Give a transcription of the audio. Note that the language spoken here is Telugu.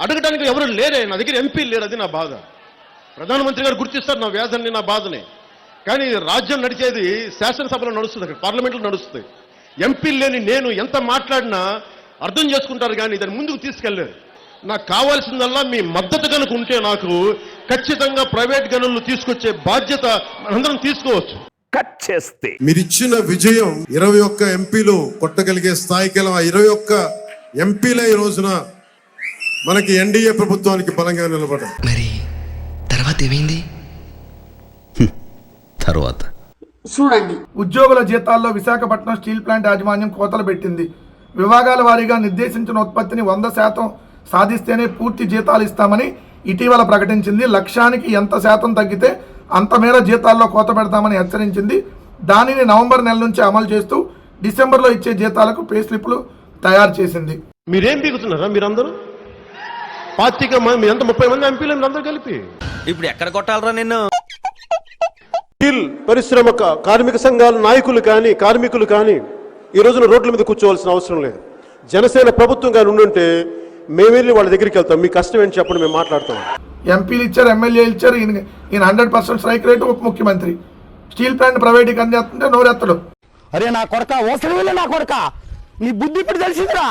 అడగడానికి ఎవరు లేరే. నా దగ్గర ఎంపీ లేరు అది నా బాధ. ప్రధానమంత్రి గారు గుర్తిస్తారు నా వ్యాధుల్ని నా బాధని. కానీ రాజ్యం నడిచేది శాసనసభలో నడుస్తుంది అక్కడ పార్లమెంట్లో నడుస్తుంది. ఎంపీ లేని నేను ఎంత మాట్లాడినా అర్థం చేసుకుంటారు కానీ దాన్ని ముందుకు తీసుకెళ్ళేరు నాకు కావాల్సిందల్లా మీ మద్దతు కనుక ఉంటే నాకు ఖచ్చితంగా ప్రైవేట్ గనులు తీసుకొచ్చే బాధ్యత మనందరం తీసుకోవచ్చు. కట్ చేస్తే. మీరిచ్చిన విజయం ఇరవై ఒక్క ఎంపీలు కొట్టగలిగే స్థాయికి ఇరవై ఒక్క ఎంపీలే ఈ రోజున మనకి ఎన్డీఏ ప్రభుత్వానికి బలంగా నిలబడ్డారు మరి తర్వాత ఏమైంది? తర్వాత. చూడండి. ఉద్యోగుల జీతాల్లో విశాఖపట్నం స్టీల్ ప్లాంట్ యాజమాన్యం కోతలు పెట్టింది. విభాగాల వారీగా నిర్దేశించిన ఉత్పత్తిని వంద శాతం సాధిస్తేనే పూర్తి జీతాలు ఇస్తామని ఇటీవల ప్రకటించింది. లక్ష్యానికి ఎంత శాతం తగ్గితే అంత మేర జీతాల్లో కోత పెడతామని హెచ్చరించింది. దానిని నవంబర్ నెల నుంచి అమలు చేస్తూ డిసెంబర్లో ఇచ్చే జీతాలకు పే స్లిప్లు తయారు చేసింది. మీరేం పీకుతున్నారా మీరందరూ? పాతిక మంది ఎంత ముప్పై మంది ఎంపీలు మీరందరూ కలిపి. ఇప్పుడు ఎక్కడ కొట్టాలరా నిన్ను? స్టీల్ పరిశ్రమ కార్మిక సంఘాల నాయకులు కానీ కార్మికులు కానీ ఈ రోజున రోడ్ల మీద కూర్చోవలసిన అవసరం లేదు. జనసేన ప్రభుత్వం కానీ ఉండుంటే మేము వెళ్ళి వాళ్ళ దగ్గరికి వెళ్తాం. మీ కష్టం ఏంటి చెప్పండి మేము మాట్లాడతాం. ఎంపీలు ఇచ్చారు ఎమ్మెల్యేలు ఇచ్చారు ఈయన ఈయన హండ్రెడ్ పర్సెంట్ స్ట్రైక్ రేటు ఉప ముఖ్యమంత్రి. స్టీల్ ప్లాంట్ ప్రైవేటీకరణ చేస్తుంటే నోరెత్తడు. అరే నా కొడక ఓసలి నా కొడక. నీ బుద్ధి ఇప్పుడు తెలిసిందిరా.